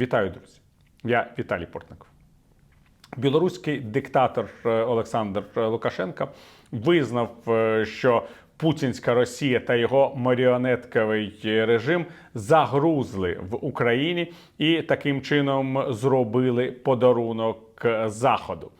Вітаю, друзі! Я Віталій Портников. Білоруський диктатор е, Олександр Лукашенко визнав, е, що путінська Росія та його маріонетковий режим загрузли в Україні і таким чином зробили подарунок Заходу.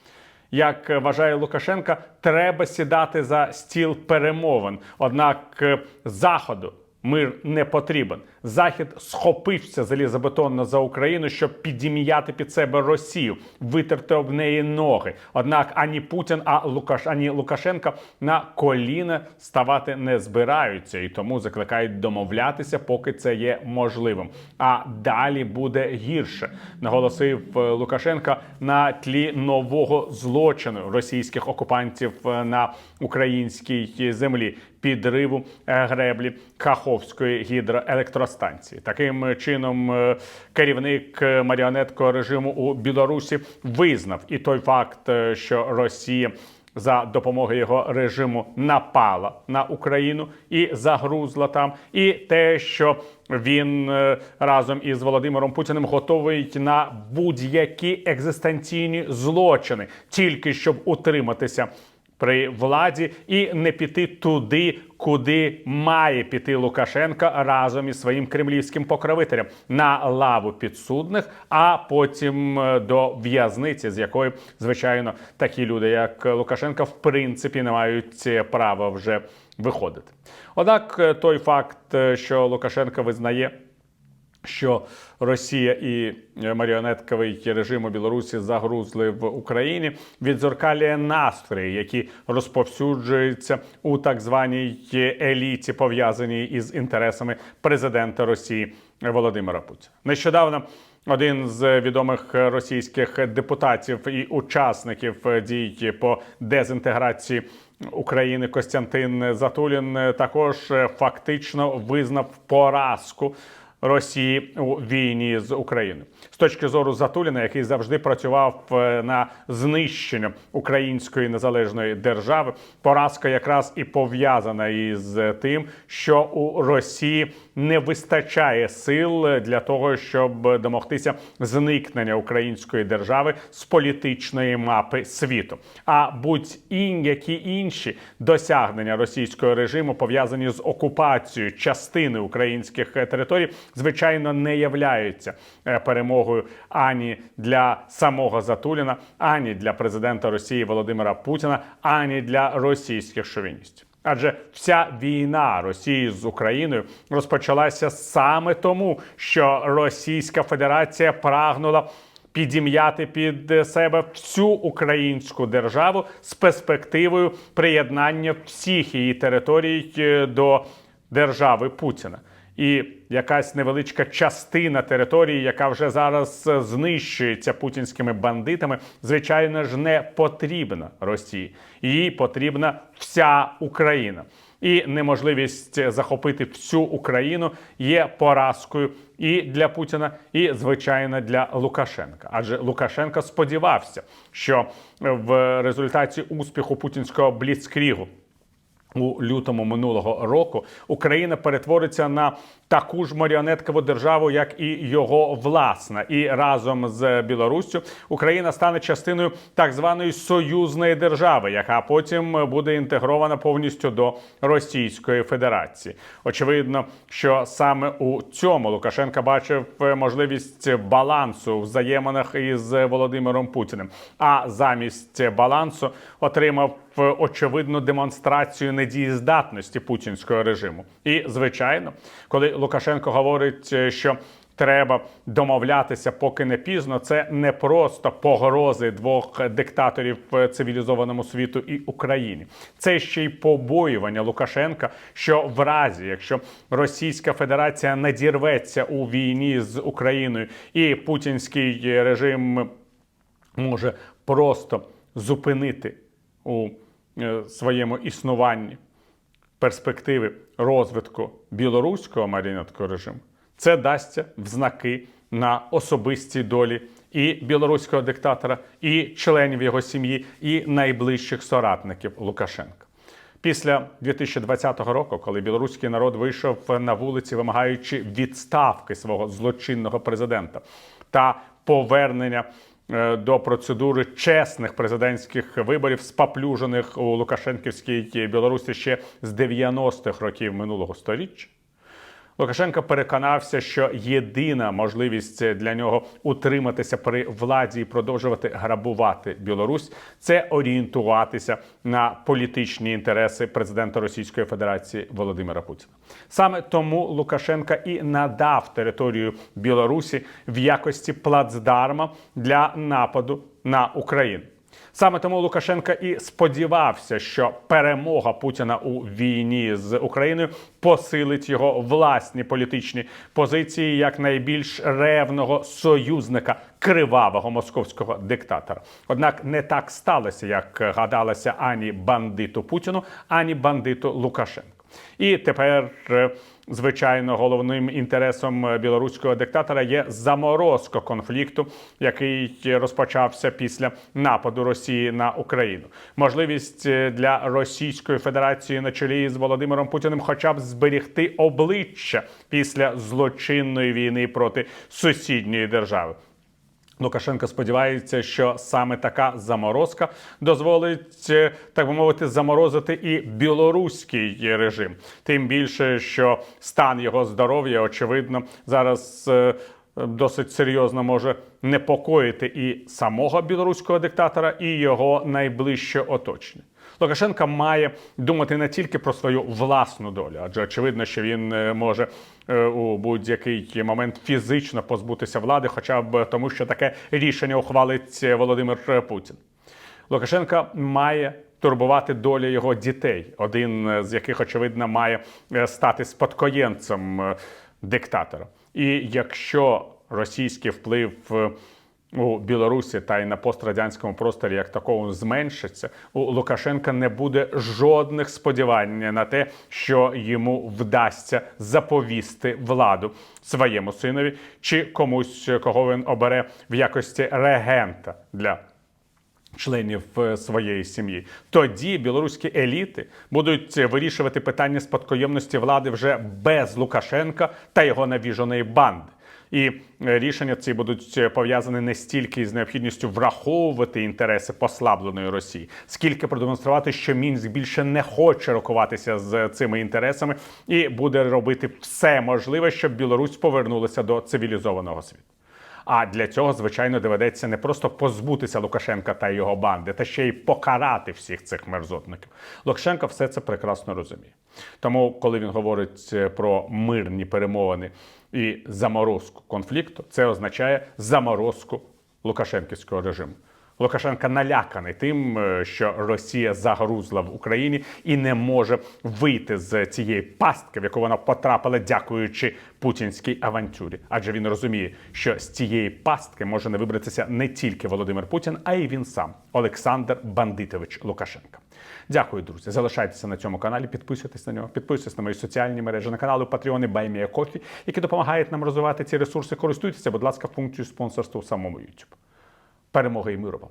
Як вважає Лукашенка, треба сідати за стіл перемовин. Однак е, заходу мир не потрібен. Захід схопився залізобетонно за Україну, щоб підім'яти під себе Росію, витерти об неї ноги. Однак ані Путін, а Лукаш, ані Лукашенка на коліна ставати не збираються і тому закликають домовлятися, поки це є можливим. А далі буде гірше, наголосив е, Лукашенка на тлі нового злочину російських окупантів е, на українській землі підриву е, греблі Каховської гідроелектростанції. Таким чином, е, керівник е, маріонеткового режиму у Білорусі визнав і той факт, е, що Росія. За допомогою його режиму напала на Україну і загрузла там, і те, що він разом із Володимиром Путіним готовий на будь-які екзистенційні злочини, тільки щоб утриматися при владі і не піти туди, куди має піти Лукашенка разом із своїм кремлівським покровителем на лаву підсудних, а потім е, до в'язниці, з якої звичайно такі люди, як Лукашенка, в принципі не мають е, права вже виходити. Однак е, той факт, що Лукашенка визнає що Росія і е, маріонетковий режим у Білорусі загрузли в Україні, відзеркалює настрої, які розповсюджуються у так званій еліті, пов'язаній із інтересами президента Росії Володимира Путіна. Нещодавно. Один з відомих російських депутатів і учасників дій по дезінтеграції України Костянтин Затулін також фактично визнав поразку Росії у війні з Україною точки зору Затуліна, який завжди працював е, на знищення української незалежної держави. Поразка якраз і пов'язана із тим, що у Росії не вистачає сил для того, щоб домогтися зникнення української держави з політичної мапи світу. А будь-які інші досягнення російського режиму пов'язані з окупацією частини українських територій, звичайно, не являються е, перемогою ані для самого Затуліна, ані для президента Росії Володимира Путіна, ані для російських шовіністів. Адже вся війна Росії з Україною розпочалася саме тому, що Російська Федерація прагнула підім'яти під себе всю українську державу з перспективою приєднання всіх її територій е, до держави Путіна. І якась невеличка частина території, яка вже зараз знищується путінськими бандитами, звичайно ж не потрібна Росії. Їй потрібна вся Україна. І неможливість захопити всю Україну є поразкою і для Путіна, і звичайно для Лукашенка. Адже Лукашенко сподівався, що в результаті успіху путінського бліцкрігу у лютому минулого року. Україна перетвориться на таку ж маріонеткову державу, як і його власна, і разом з Білоруссю Україна стане частиною так званої союзної держави, яка потім буде інтегрована повністю до Російської Федерації. Очевидно, що саме у цьому Лукашенка бачив можливість балансу в взаєминах із Володимиром Путіним. А замість балансу отримав очевидну демонстрацію недієздатності путінського режиму. І звичайно, коли Лукашенко говорить, що треба домовлятися, поки не пізно, це не просто погрози двох диктаторів цивілізованому світу і Україні. Це ще й побоювання Лукашенка, що в разі, якщо Російська Федерація надірветься у війні з Україною, і путінський режим може просто зупинити у е, своєму існуванні перспективи розвитку білоруського маріонеткового режиму, це дасться в знаки на особистій долі і білоруського диктатора, і членів його сім'ї, і найближчих соратників Лукашенка. Після 2020 року, коли білоруський народ вийшов на вулиці, вимагаючи відставки свого злочинного президента, та повернення до процедури чесних президентських виборів, спаплюжених у Лукашенківській Білорусі ще з 90-х років минулого століття. Лукашенко переконався, що єдина можливість для нього утриматися при владі і продовжувати грабувати Білорусь це орієнтуватися на політичні інтереси президента Російської Федерації Володимира Путіна. Саме тому Лукашенка і надав територію Білорусі в якості плацдарма для нападу на Україну. Саме тому Лукашенка і сподівався, що перемога Путіна у війні з Україною посилить його власні політичні позиції як найбільш ревного союзника кривавого московського диктатора. Однак не так сталося, як гадалося ані бандиту Путіну, ані бандиту Лукашенку. І тепер, е, звичайно, головним інтересом е, білоруського диктатора є заморозка конфлікту, який розпочався після нападу Росії на Україну. Можливість е, для Російської Федерації на чолі з Володимиром Путіним, хоча б зберегти обличчя після злочинної війни проти сусідньої держави. Лукашенко сподівається, що саме така заморозка дозволить, е, так би мовити, заморозити і білоруський режим. Тим більше, що стан його здоров'я, очевидно, зараз е, досить серйозно може непокоїти і самого білоруського диктатора, і його найближче оточення. Лукашенко має думати не тільки про свою власну долю, адже очевидно, що він е, може е, у будь-який момент фізично позбутися влади, хоча б тому, що таке рішення ухвалить Володимир Путін. Лукашенка має турбувати доля його дітей, один з яких, очевидно, має е, стати спадкоємцем диктатора. І якщо російський вплив у Білорусі та й на пострадянському просторі як такому зменшиться, у Лукашенка не буде жодних сподівань на те, що йому вдасться заповісти владу своєму синові чи комусь, кого він обере в якості регента для членів е, своєї сім'ї. Тоді білоруські еліти будуть вирішувати питання спадкоємності влади вже без Лукашенка та його навіженої банди. І е, рішення ці будуть е, пов'язані не стільки з необхідністю враховувати інтереси послабленої Росії, скільки продемонструвати, що Мінськ більше не хоче рокуватися з цими інтересами і буде робити все можливе, щоб Білорусь повернулася до цивілізованого світу. А для цього, звичайно, доведеться не просто позбутися Лукашенка та його банди, та ще й покарати всіх цих мерзотників. Лукашенко все це прекрасно розуміє. Тому, коли він говорить е, про мирні перемовини і заморозку конфлікту, це означає заморозку Лукашенківського режиму. Лукашенка наляканий тим, е, що Росія загрузла в Україні і не може вийти з цієї пастки, в яку вона потрапила, дякуючи путінській авантюрі. Адже він розуміє, що з цієї пастки може не вибратися не тільки Володимир Путін, а й він сам, Олександр Бандитович Лукашенка. Дякую, друзі. Залишайтеся на цьому каналі, підписуйтесь на нього, підписуйтесь на мої соціальні мережі на канали Патреони Баймія Кофі, які допомагають нам розвивати ці ресурси. Користуйтеся, будь ласка, функцією спонсорства у самому YouTube. Перемоги і миру вам!